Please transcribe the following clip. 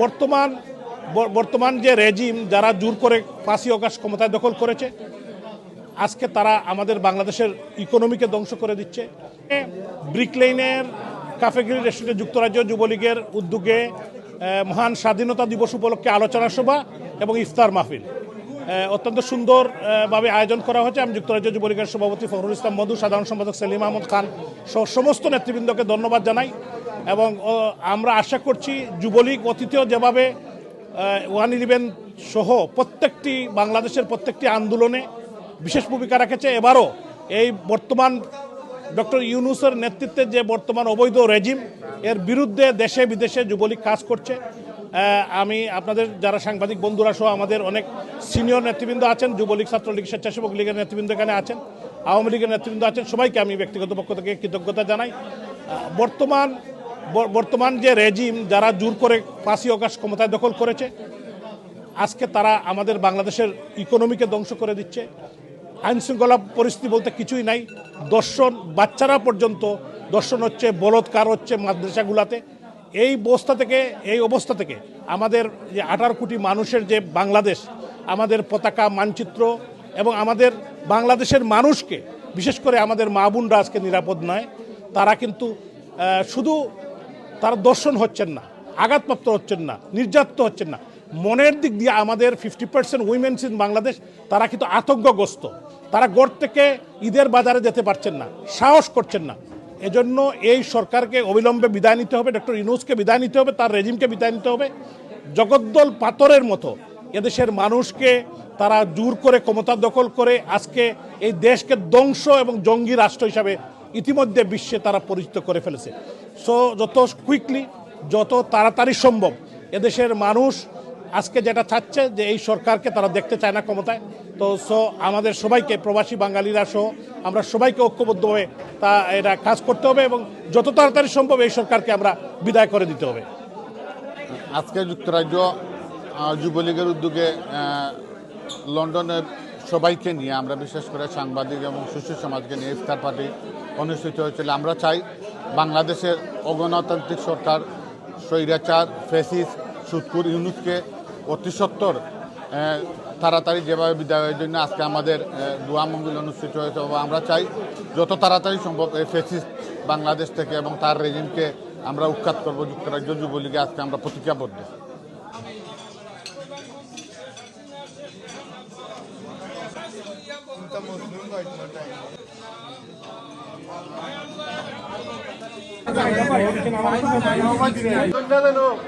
বর্তমান বর্তমান যে রেজিম যারা জোর করে ফাঁসি অকাশ ক্ষমতায় দখল করেছে, আজকে তারা আমাদের বাংলাদেশের ইকোনমিকে ধ্বংস করে দিচ্ছে। ব্রিকলেইনের কাফেগিরি রেস্টুরেন্টে যুক্তরাজ্য যুবলীগের উদ্যোগে মহান স্বাধীনতা দিবস উপলক্ষে আলোচনা সভা এবং ইফতার মাহফিল। অত্যন্ত সুন্দরভাবে আয়োজন করা হয়েছে। আমি যুক্তরাজ্য যুবলীগের সভাপতি ফখরুল ইসলাম মধু সাধারণ সম্পাদক সেলিম আহমদ খান সহ সমস্ত নেতৃবৃন্দকে ধন্যবাদ জানাই। এবং আমরা আশা করছি যুবলীগ অতীতেও যেভাবে ওয়ান ইলেভেন সহ প্রত্যেকটি, বাংলাদেশের প্রত্যেকটি আন্দোলনে বিশেষ ভূমিকা রেখেছে, এবারও এই বর্তমান ডক্টর ইউনুসের নেতৃত্বে যে বর্তমান অবৈধ রেজিম, এর বিরুদ্ধে দেশে বিদেশে যুবলীগ কাজ করছে। আমি আপনাদের যারা সাংবাদিক বন্ধুরা সহ আমাদের অনেক সিনিয়র নেতৃবৃন্দ আছেন, যুবলীগ ছাত্রলীগ স্বেচ্ছাসেবক লীগের নেতৃবৃন্দ এখানে আছেন, আওয়ামী লীগের নেতৃবৃন্দ আছেন, সবাইকে আমি ব্যক্তিগত পক্ষ থেকে কৃতজ্ঞতা জানাই। বর্তমান বর্তমান যে রেজিম যারা জোর করে ফাঁসি অকাশ ক্ষমতায় দখল করেছে, আজকে তারা আমাদের বাংলাদেশের ইকোনমিকে ধ্বংস করে দিচ্ছে। আইন শৃঙ্খলা পরিস্থিতি বলতে কিছুই নাই। দর্শন, বাচ্চারা পর্যন্ত দর্শন হচ্ছে, বলৎকার হচ্ছে মাদ্রাসাগুলাতে। এই অবস্থা থেকে, এই অবস্থা থেকে আমাদের যে আঠারো কোটি মানুষের যে বাংলাদেশ, আমাদের পতাকা, মানচিত্র এবং আমাদের বাংলাদেশের মানুষকে, বিশেষ করে আমাদের মা বোনরা আজকে নিরাপদ নয়। তারা কিন্তু শুধু তারা দর্শন হচ্ছেন না, আঘাতপ্রাপ্ত হচ্ছেন না, নির্যাতিত হচ্ছেন না। মনের দিক দিয়ে আমাদের fifty percent women's in Bangladesh তারা কিন্তু আতঙ্কগ্রস্ত। তারা গড় থেকে ঈদের বাজারে যেতে পারছেন না, সাহস করছেন না। এজন্য এই সরকারকে অবিলম্বে বিদায় নিতে হবে, ডক্টর ইনুসকে বিদায় নিতে হবে, তার রেজিমকে বিদায় নিতে হবে। জগদ্দল পাথরের মতো এদেশের মানুষকে তারা জোর করে ক্ষমতা দখল করে আজকে এই দেশকে ধ্বংস এবং জঙ্গি রাষ্ট্র হিসাবে ইতিমধ্যে বিশ্বে তারা পরিচিত করে ফেলেছে। সো যত কুইকলি যত তাড়াতাড়ি সম্ভব, এদেশের মানুষ আজকে যেটা চাচ্ছে যে এই সরকারকে তারা দেখতে চায় না ক্ষমতায়। তো সো আমাদের সবাইকে, প্রবাসী বাঙালিরা সহ, আমরা সবাইকে ঐক্যবদ্ধভাবে তা, এটা কাজ করতে হবে এবং যত তাড়াতাড়ি সম্ভব এই সরকারকে আমরা বিদায় করে দিতে হবে। আজকে যুক্তরাজ্য যুবলীগের উদ্যোগে লন্ডনের সবাইকে নিয়ে আমরা বিশেষ করে সাংবাদিক এবং শিশু সমাজকে নিয়ে ইফতার পার্টি অনুষ্ঠিত হয়েছিল। আমরা চাই বাংলাদেশের অগণতান্ত্রিক সরকার, স্বৈরাচার ফেসিস সুৎকুর ইউনুসকে অতি সত্তর তাড়াতাড়ি যেভাবে বিদায়ের জন্য আজকে আমাদের দোয়া মঙ্গল অনুষ্ঠিত হয়েছে আমরা চাই, যত তাড়াতাড়ি সম্ভব এই ফেসিস বাংলাদেশ থেকে এবং তার রেজিমকে আমরা উৎখাত করব যুক্তরাজ্য যুবলীগে আজকে আমরা প্রতিজ্ঞাবদ্ধ। 何だろう?